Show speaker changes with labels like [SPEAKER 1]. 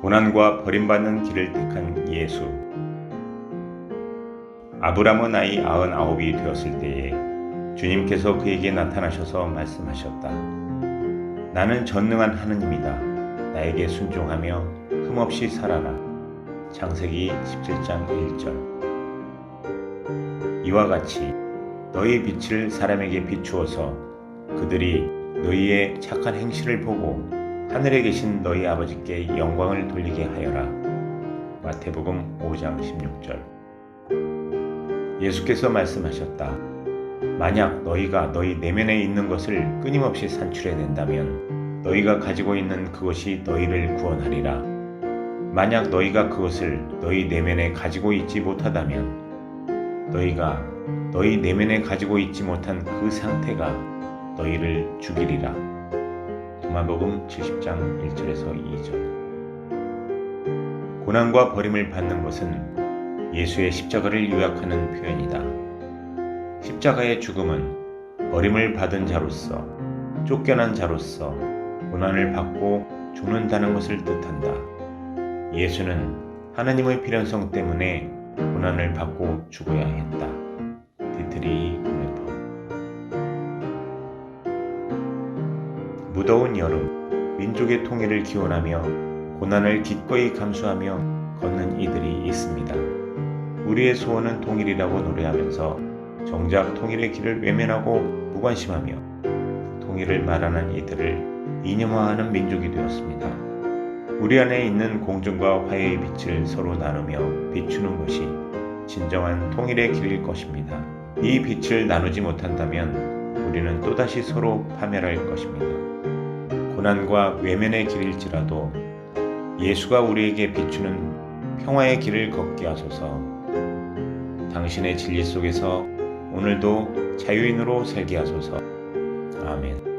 [SPEAKER 1] 고난과 버림받는 길을 택한 예수. 아브라함은 나이 99이 되었을 때에 주님께서 그에게 나타나셔서 말씀하셨다. 나는 전능한 하느님이다. 나에게 순종하며 흠없이 살아라. 창세기 17장 1절. 이와 같이 너희 빛을 사람에게 비추어서 그들이 너희의 착한 행실을 보고 하늘에 계신 너희 아버지께 영광을 돌리게 하여라. 마태복음 5장 16절. 예수께서 말씀하셨다. 만약 너희가 너희 내면에 있는 것을 끊임없이 산출해 낸다면 너희가 가지고 있는 그것이 너희를 구원하리라. 만약 너희가 그것을 너희 내면에 가지고 있지 못하다면 너희가 너희 내면에 가지고 있지 못한 그 상태가 너희를 죽이리라. 도마복음 70장 1절에서 2절. 고난과 버림을 받는 것은 예수의 십자가를 요약하는 표현이다. 십자가의 죽음은 버림을 받은 자로서 쫓겨난 자로서 고난을 받고 죽는다는 것을 뜻한다. 예수는 하나님의 필연성 때문에 고난을 받고 죽어야 했다. 디트리 무더운 여름 민족의 통일을 기원하며 고난을 기꺼이 감수하며 걷는 이들이 있습니다. 우리의 소원은 통일이라고 노래하면서 정작 통일의 길을 외면하고 무관심하며 통일을 말하는 이들을 이념화하는 민족이 되었습니다. 우리 안에 있는 공정과 화해의 빛을 서로 나누며 비추는 것이 진정한 통일의 길일 것입니다. 이 빛을 나누지 못한다면 우리는 또다시 서로 파멸할 것입니다. 고난과 외면의 길일지라도 예수가 우리에게 비추는 평화의 길을 걷게 하소서. 당신의 진리 속에서 오늘도 자유인으로 살게 하소서. 아멘.